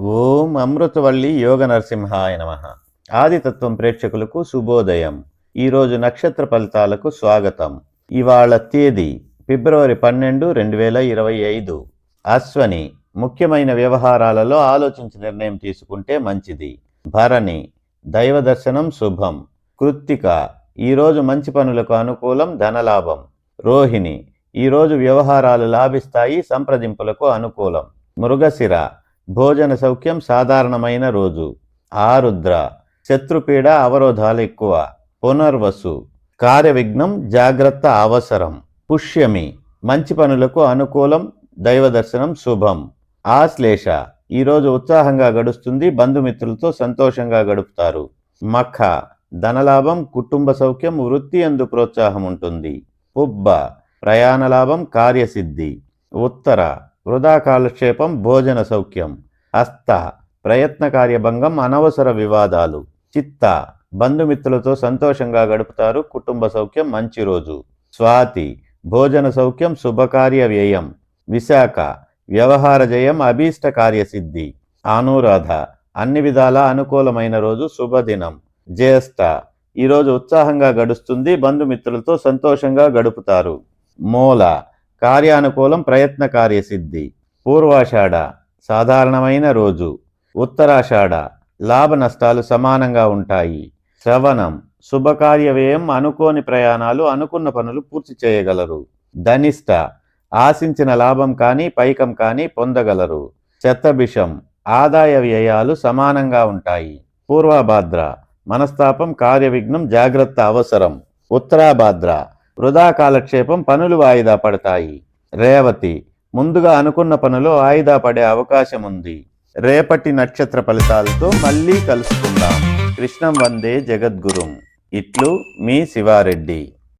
ఓం అమృతవల్లి యోగ నరసింహాయ నమ. ఆదితత్వం ప్రేక్షకులకు శుభోదయం. ఈరోజు నక్షత్ర ఫలితాలకు స్వాగతం. ఇవాళ తేదీ ఫిబ్రవరి పన్నెండు రెండు వేల ఇరవై ఐదు. అశ్వని ముఖ్యమైన వ్యవహారాలలో ఆలోచించి నిర్ణయం తీసుకుంటే మంచిది. భరణి దైవ దర్శనం శుభం. కృత్తిక ఈరోజు మంచి పనులకు అనుకూలం ధనలాభం. రోహిణి ఈరోజు వ్యవహారాలు లాభిస్తాయి సంప్రదింపులకు అనుకూలం. మృగశిర భోజన సౌఖ్యం సాధారణమైన రోజు. ఆరుద్ర. శత్రుపీడ అవరోధాలు ఎక్కువ. పునర్వసు. కార్యవిఘ్నం జాగ్రత్త అవసరం. పుష్యమి. మంచి పనులకు అనుకూలం దైవ దర్శనం శుభం ఆశ్లేష ఈరోజు ఉత్సాహంగా గడుస్తుంది బంధుమిత్రులతో సంతోషంగా గడుపుతారు. మఖ. ధనలాభం కుటుంబ సౌఖ్యం వృత్తి అందు ప్రోత్సాహం ఉంటుంది. ఉబ్బ ప్రయాణ లాభం కార్యసిద్ధి. ఉత్తర. వృధా కాలక్షేపం భోజన సౌఖ్యం హస్త ప్రయత్న కార్యభంగం అనవసర వివాదాలు చిత్త బంధుమిత్రులతో సంతోషంగా గడుపుతారు కుటుంబ సౌఖ్యం మంచి రోజు. స్వాతి భోజన సౌఖ్యం శుభకార్య వ్యయం. విశాఖ వ్యవహార జయం అభీష్ట కార్యసిద్ధి. అనురాధ అన్ని విధాల అనుకూలమైన రోజు శుభదినం. జ్యేష్ఠ ఈరోజు ఉత్సాహంగా గడుస్తుంది బంధుమిత్రులతో సంతోషంగా గడుపుతారు. మూల కార్యానుకూలం ప్రయత్న కార్యసిద్ధి. పూర్వాషాఢ సాధారణమైన రోజు. ఉత్తరాషాఢ లాభ నష్టాలు సమానంగా ఉంటాయి. శ్రవణం శుభకార్య వ్యయం అనుకోని ప్రయాణాలు అనుకున్న పనులు పూర్తి చేయగలరు. ధనిష్ట ఆశించిన లాభం కానీ పైకం కానీ పొందగలరు. శతభిషం ఆదాయ వ్యయాలు సమానంగా ఉంటాయి. పూర్వభాద్ర మనస్తాపం కార్యవిఘ్నం జాగ్రత్త అవసరం. ఉత్తరాభాద్ర వృధా కాలక్షేపం పనులు వాయిదా పడతాయి. రేవతి ముందుగా అనుకున్న పనులు వాయిదా పడే అవకాశం ఉంది రేపటి నక్షత్ర ఫలితాలతో మళ్ళీ కలుసుకుందాం. కృష్ణం వందే జగద్గురుం. ఇట్లు మీ శివారెడ్డి.